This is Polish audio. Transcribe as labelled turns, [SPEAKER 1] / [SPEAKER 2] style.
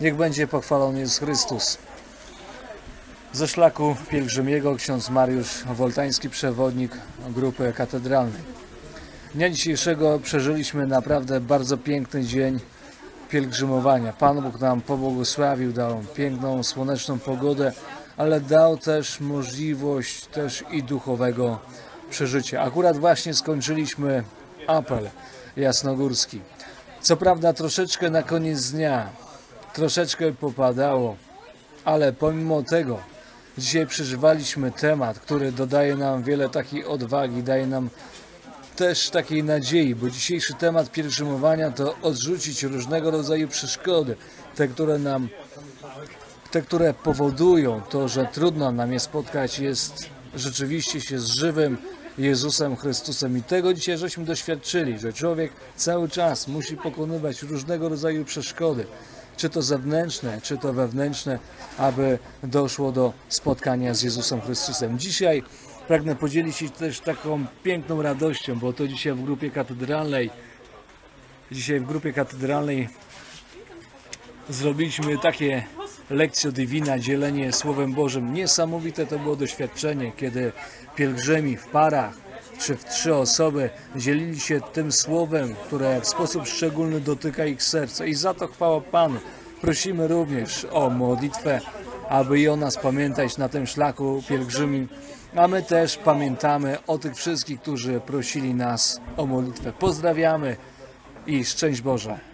[SPEAKER 1] Niech będzie pochwalony Jezus Chrystus. Ze szlaku pielgrzymiego ksiądz Mariusz Woltański, przewodnik grupy katedralnej. Dnia dzisiejszego przeżyliśmy naprawdę bardzo piękny dzień pielgrzymowania. Pan Bóg nam pobłogosławił, dał piękną, słoneczną pogodę, ale dał też możliwość też i duchowego przeżycia. Akurat właśnie skończyliśmy apel jasnogórski. Co prawda troszeczkę na koniec dnia, troszeczkę popadało, ale pomimo tego dzisiaj przeżywaliśmy temat, który dodaje nam wiele takiej odwagi, daje nam też takiej nadziei, bo dzisiejszy temat pielgrzymowania to odrzucić różnego rodzaju przeszkody, te, które nam, te, które powodują to, że trudno nam je spotkać, jest rzeczywiście się z żywym Jezusem Chrystusem. I tego dzisiaj żeśmy doświadczyli, że człowiek cały czas musi pokonywać różnego rodzaju przeszkody, czy to zewnętrzne, czy to wewnętrzne, aby doszło do spotkania z Jezusem Chrystusem. Dzisiaj pragnę podzielić się też taką piękną radością, bo to dzisiaj w grupie katedralnej, dzisiaj w grupie katedralnej zrobiliśmy takie lekcjo divina, dzielenie Słowem Bożym. Niesamowite to było doświadczenie, kiedy pielgrzymi w parach czy w trzy osoby dzielili się tym Słowem, które w sposób szczególny dotyka ich serca. I za to chwała Panu. Prosimy również o modlitwę, aby i o nas pamiętać na tym szlaku pielgrzymim. A my też pamiętamy o tych wszystkich, którzy prosili nas o modlitwę. Pozdrawiamy i szczęść Boże.